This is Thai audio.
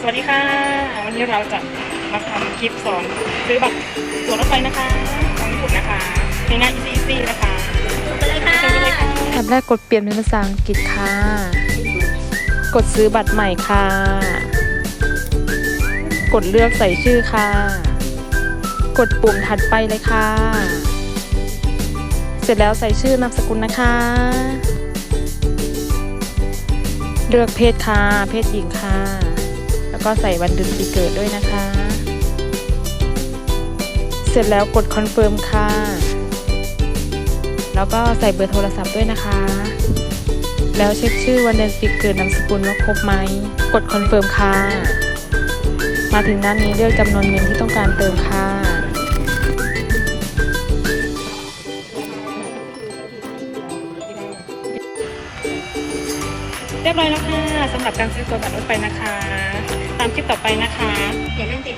สวัสดีค่ะ วันนี้เราจะมาทำคลิปสอนซื้อบัตรตั๋วรถไฟนะคะของญี่ปุ่นนะคะในหน้า ECC นะคะไปเลยค่ะเชิญเลยค่ะแท็บแรกกดเปลี่ยนเป็นภาษาอังกฤษค่ะ กดซื้อบัตรใหม่ค่ะ กดเลือกใส่ชื่อค่ะ กดปุ่มถัดไปเลยค่ะ เสร็จแล้วใส่ชื่อนามสกุลนะคะเลือกเพศค่ะ เพศหญิงค่ะ แล้วก็ใส่วันเดือนปีเกิดด้วยนะคะ เสร็จแล้วกดคอนเฟิร์มค่ะ แล้วก็ใส่เบอร์โทรศัพท์ด้วยนะคะ แล้วเช็คชื่อวันเดือนปีเกิดนามสกุลว่าครบไหม กดคอนเฟิร์มค่ะ มาถึงด้านี้เลือกจำนวนเงินที่ต้องการเติมค่ะเรียบร้อยแล้วค่ะสำหรับการซื้อตัวบัตรรถไฟนะคะ ไปนะคะ อย่าลืมติด